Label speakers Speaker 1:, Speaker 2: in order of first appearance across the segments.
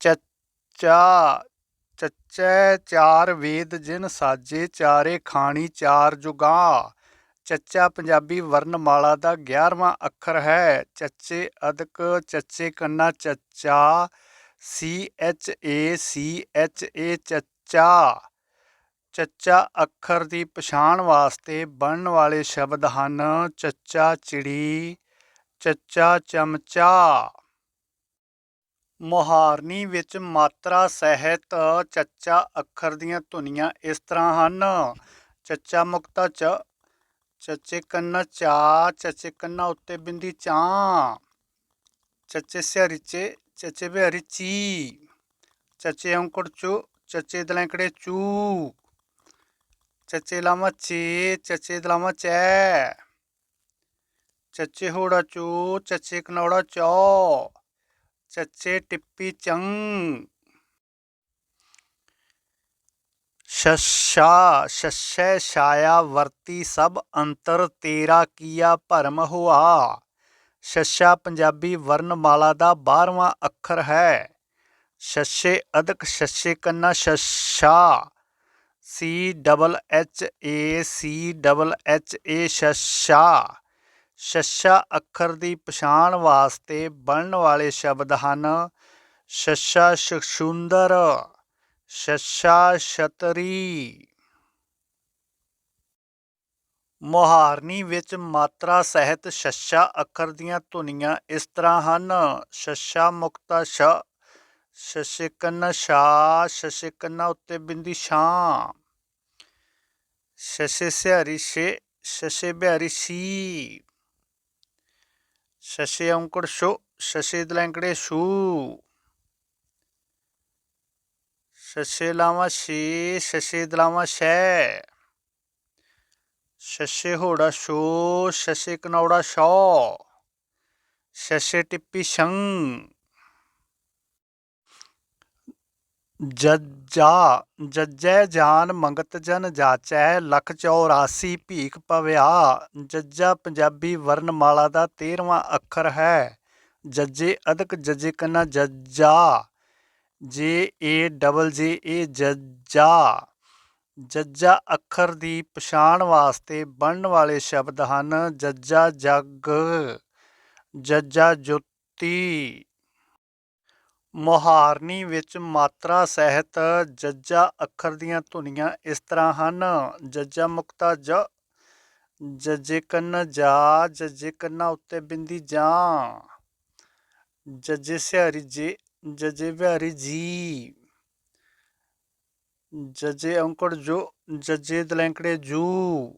Speaker 1: ਚੱਚਾ, ਚੱਚੈ ਚਾਰ ਵੇਦ ਜਿਨ ਸਾਜੇ, ਚਾਰੇ ਖਾਣੀ ਚਾਰ ਜੁਗਾ। ਚੱਚਾ ਪੰਜਾਬੀ ਵਰਣਮਾਲਾ ਦਾ 11ਵਾਂ ਅੱਖਰ ਹੈ। ਚੱਚੇ ਅਦਕ, ਚੱਚੇ ਕੰਨਾ, ਚੱਚਾ ਸੀ H A C H A ਚੱਚਾ। ਚੱਚਾ ਅੱਖਰ ਦੀ ਪਛਾਣ ਵਾਸਤੇ ਬਣਨ ਵਾਲੇ ਸ਼ਬਦ ਹਨ ਚੱਚਾ ਚਿੜੀ, ਚੱਚਾ ਚਮਚਾ। ਮੁਹਾਰਨੀ ਵਿੱਚ ਮਾਤਰਾ, ਸਹਿਤ, ਚੱਚਾ, ਅੱਖਰ ਦੀਆਂ ਧੁਨੀਆਂ ਇਸ ਤਰ੍ਹਾਂ ਹਨ। ਚੱਚਾ ਮੁਕਤਾ ਚ, ਚੱਚੇ ਕੰਨਾ ਚਾ, ਚੱਚੇ ਕੰਨਾ ਉੱਤੇ ਬਿੰਦੀ ਚਾਂ, ਚੱਚੇ ਸਿਹਰੀ ਚੇ, ਚੱਚੇ ਬਿਹਾਰੀ ਚੀ, ਚੱਚੇ ਅੰਕੜ ਚੂ, ਚੱਚੇ ਦਲੈਂਕੜੇ ਚੂ, ਚੱਚੇ ਲਾਮਾ ਚੇ, ਚੱਚੇ ਦਲਾਮਾ ਚੈ, ਚੱਚੇ ਹੋੜਾ ਚੂ, ਚੱਚੇ ਕਨੌੜਾ ਚੌ ਚੱਚੇ ਟਿੱਪੀ ਚੰ ਸ਼ਸ਼ਾ, ਸ਼ਸ਼ੈ ਛਾਇਆ ਵਰਤੀ ਸਭ ਅੰਤਰ, ਤੇਰਾ ਕੀਆ ਭਰਮ ਹੁਆ। ਸ਼ਸ਼ਾ ਪੰਜਾਬੀ ਵਰਣਮਾਲਾ ਦਾ 12ਵਾਂ ਅੱਖਰ ਹੈ। ਸ਼ਸ਼ੇ ਅਦਕ ਸ਼ਸ਼ੇ ਕੰਨਾ, ਸ਼ਸ਼ਾ। C double H A, C double H A, ਸ਼ਸ਼ਾ। ਸ਼ਸ਼ਾ ਅੱਖਰ ਦੀ ਪਛਾਣ ਵਾਸਤੇ ਬਣਨ ਵਾਲੇ ਸ਼ਬਦ ਹਨ ਸ਼ਸ਼ਾ ਸ਼ਸ਼ੁੰਦਰ, ਸ਼ਸ਼ਾ ਸ਼ਤਰੀ। ਮੁਹਾਰਨੀ ਵਿੱਚ ਮਾਤਰਾ ਸਹਿਤ ਸ਼ਸ਼ਾ ਅੱਖਰ ਦੀਆਂ ਧੁਨੀਆਂ ਇਸ ਤਰ੍ਹਾਂ ਹਨ, ਸ਼ਸ਼ਾ ਮੁਕਤਾ ਸ਼ ਸ਼ਸ਼ੇ ਸ਼ਾ ਸ਼ਸ਼ੇ ਕੰਨਾ ਉੱਤੇ ਬਿੰਦੀ ਛਾਂ ਸ਼ਸ਼ੇ ਸਿਹਾਰੀ ਛੇ ਸ਼ਸ਼ੇ ਬਿਹਾਰੀ ਸੀ। ਸ਼ਸ਼ੇ ਔਂਕੜ ਸ਼ੋ ਸ਼ਸ਼ੇ ਦਲੈਂਕੜੇ ਸ਼ੂ ਸ਼ਸ਼ੇ ਲਾਵਾ ਛੇ ਸ਼ਸ਼ੇ ਦਲਾਵਾ ਸ਼ੈ ਸ਼ਸ਼ੇ ਹੋੜਾ ਸ਼ੋ ਸ਼ਸ਼ੇ ਕਨੌੜਾ ਸ਼ੌ ਸ਼ਸ਼ੇ ਟਿੱਪੀ ਸ਼ੰ ਜੱਜਾ ਜੱਜੈ ਜਾਨ ਮੰਗਤ ਜਨ ਜਾਚੈ, ਲੱਖ 84 ਭੀਖ ਭਵਿਆ ਜੱਜਾ ਪੰਜਾਬੀ ਵਰਣਮਾਲਾ ਦਾ 13ਵਾਂ ਅੱਖਰ ਹੈ। ਜੱਜੇ ਅਦਕ ਜੱਜੇ ਕੰਨਾ ਜੱਜਾ, ਜੇ ਏ ਡਬਲ ਜੇ ਏ ਜੱਜਾ। ਜੱਜਾ ਅੱਖਰ ਦੀ ਪਛਾਣ ਵਾਸਤੇ ਬਣਨ ਵਾਲੇ ਸ਼ਬਦ ਹਨ ਜੱਜਾ ਜੱਗ, ਜੱਜਾ ਜੁੱਤੀ ਮੁਹਾਰਨੀ ਵਿੱਚ ਮਾਤਰਾ ਸਹਿਤ ਜੱਜਾ ਅੱਖਰ ਦੀਆਂ ਧੁਨੀਆਂ ਇਸ ਤਰ੍ਹਾਂ ਹਨ। ਜੱਜਾ ਮੁਕਤਾ ਜ ਜੱਜੇ ਕੰਨ ਜਾ ਜੱਜੇ ਕੰਨਾਂ ਉੱਤੇ ਬਿੰਦੀ ਜਾਂ। ਜੱਜੇ ਸਿਹਾਰੀ ਜੇ, ਜੱਜੇ ਬਿਹਾਰੀ ਜੀ। ਜੱਜੇ ਔਂਕੜ ਜੋ, ਜੱਜੇ ਦਲੈਂਕੜੇ ਜੂ।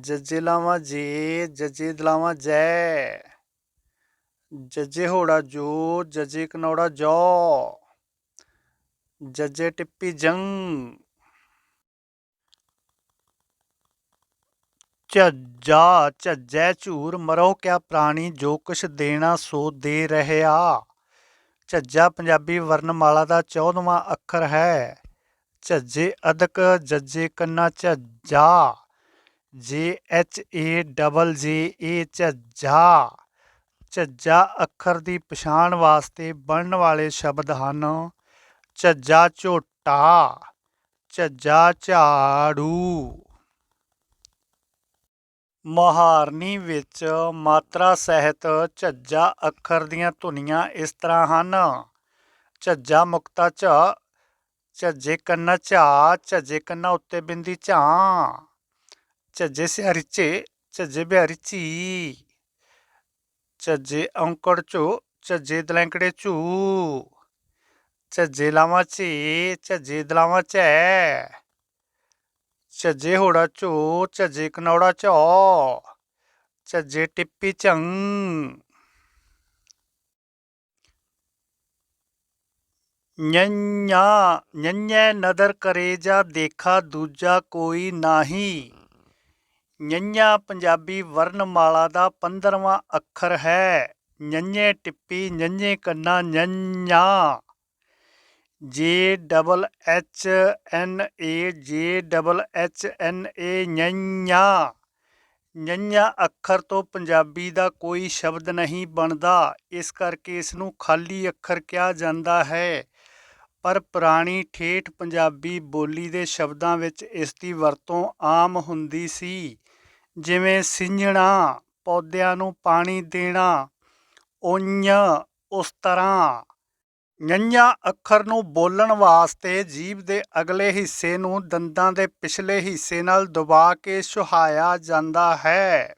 Speaker 1: ਜੱਜੇ ਲਾਵਾਂ ਜੇ, ਜੱਜੇ ਦਲਾਵਾਂ ਜੈ। ਜੱਜੇ ਹੋੜਾ ਜੋ, ਜੱਜੇ ਕਨੌੜਾ ਜੋ। ਜੱਜੇ ਟਿੱਪੀ ਜੰ ਝੱਜਾ, ਝੱਜੈ ਝੂਰ ਮਰੋ ਕਿਆ ਪ੍ਰਾਣੀ, ਜੋ ਕੁਛ ਦੇਣਾ ਸੋ ਦੇ ਰਹਿਆ। ਝੱਜਾ ਪੰਜਾਬੀ ਵਰਣਮਾਲਾ ਦਾ 14ਵਾਂ ਅੱਖਰ ਹੈ। ਝੱਜੇ ਅਦਕ ਜੱਜੇ ਕੰਨਾ ਝੱਜਾ। ਜੇ ਐਚ ਏ ਡਬਲ ਜੇ, ਏ ਝੱਜਾ। ਝੱਜਾ ਅੱਖਰ ਦੀ ਪਛਾਣ ਵਾਸਤੇ ਬਣਨ ਵਾਲੇ ਸ਼ਬਦ ਹਨ। ਝੱਜਾ ਝੋਟਾ, ਝੱਜਾ ਝਾੜੂ। ਮਹਾਰਨੀ ਵਿੱਚ ਮਾਤਰਾ ਸਹਿਤ ਝੱਜਾ ਅੱਖਰ ਦੀਆਂ ਧੁਨੀਆਂ ਇਸ ਤਰ੍ਹਾਂ ਹਨ। ਝੱਜਾ ਮੁਕਤਾ ਝ, ਝੱਜੇ ਕੰਨਾ ਝਾ, ਝੱਜੇ ਕੰਨਾ ਉੱਤੇ ਬਿੰਦੀ ਝਾਂ, ਝੱਜੇ ਸਿਹਾਰੀ ਝੇ, ਝੱਜੇ ਬਿਹਾਰੀ ਝੀ। ਝੱਜੇ ਔਂਕੜ ਝੋ ਝੱਜੇ ਦਲੈਂਕੜੇ ਝੂ ਝੱਜੇ ਲਾਵਾ ਝੇ ਝੱਜੇ ਦਲਾਵਾ ਝੈ ਝੱਜੇ ਹੋੜਾ ਝੋ ਝੱਜੇ ਕਨੌੜਾ ਝੌ ਝੱਜੇ ਟਿੱਪੀ ਝੰ ਨਦਰ ਕਰੇ ਜਾ ਦੇਖਾ ਦੂਜਾ ਕੋਈ ਨਾਹੀ ਨੰਨਾ ਪੰਜਾਬੀ ਵਰਣਮਾਲਾ ਦਾ 15ਵਾਂ ਅੱਖਰ ਹੈ। ਨੰਨੇ ਟਿੱਪੀ ਨੰਨੇ ਕੰਨਾ ਨੰਨਾ ਜੇ ਡਬਲ ਐਚ ਐਨ ਏ ਜੇ ਡਬਲ ਐਚ ਐਨ ਏ ਨੰਨਾ ඤ ਅੱਖਰ ਤੋਂ ਪੰਜਾਬੀ ਦਾ ਕੋਈ ਸ਼ਬਦ ਨਹੀਂ ਬਣਦਾ। ਇਸ ਕਰਕੇ ਇਸ ਨੂੰ ਖਾਲੀ ਅੱਖਰ ਕਿਹਾ ਜਾਂਦਾ ਹੈ। ਪਰ ਪੁਰਾਣੀ ਠੇਠ ਪੰਜਾਬੀ ਬੋਲੀ ਦੇ ਸ਼ਬਦਾਂ ਵਿੱਚ ਇਸ ਦੀ ਵਰਤੋਂ ਆਮ ਹੁੰਦੀ ਸੀ। ਜਿਵੇਂ ਸਿੰਜਣਾ, ਪੌਦਿਆਂ ਨੂੰ ਪਾਣੀ ਦੇਣਾ ਉੰਝ ਉਸ ਤਰ੍ਹਾਂ। ඤ ਅੱਖਰ ਨੂੰ ਬੋਲਣ ਵਾਸਤੇ ਜੀਭ ਦੇ ਅਗਲੇ ਹਿੱਸੇ ਨੂੰ ਦੰਦਾਂ ਦੇ ਪਿਛਲੇ ਹਿੱਸੇ ਨਾਲ ਦਬਾ ਕੇ ਸੁਹਾਇਆ ਜਾਂਦਾ ਹੈ।